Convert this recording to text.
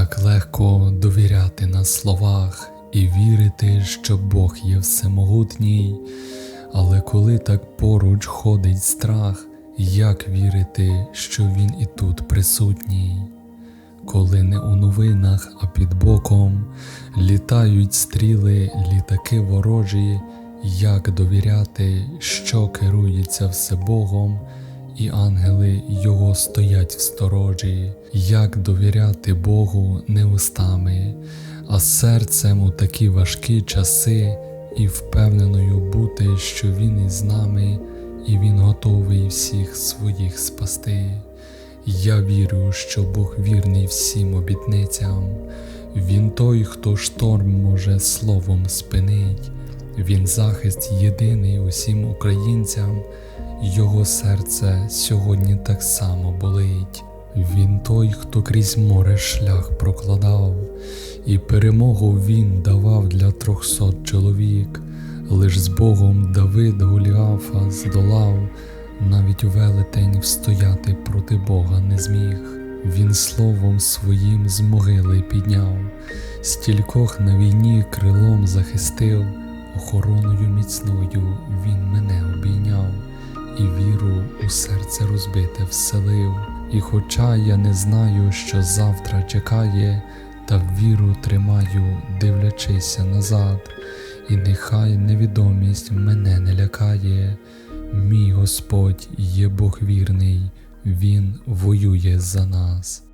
Так легко довіряти на словах і вірити, що Бог є всемогутній, але коли так поруч ходить страх, як вірити, що Він і тут присутній? Коли не у новинах, а під боком літають стріли, літаки ворожі, як довіряти, що керується все Богом, і ангели його стоять в сторожі, як довіряти Богу не устами, а серцем у такі важкі часи, і впевненою бути, що Він із нами, і Він готовий всіх своїх спасти. Я вірю, що Бог вірний всім обітницям. Він той, хто шторм може словом спинить. Він захист єдиний усім українцям, його серце сьогодні так само болить. Він той, хто крізь море шлях прокладав, і перемогу він давав для трьохсот чоловік. Лиш з Богом Давид Голіафа здолав, навіть велетень встояти проти Бога не зміг. Він словом своїм з могили підняв, стількох на війні крилом захистив, охороною міцною він мене обійняв, і віру у серце розбите вселив. І хоча я не знаю, що завтра чекає, та віру тримаю, дивлячися назад, і нехай невідомість мене не лякає. Мій Господь є Бог вірний, Він воює за нас.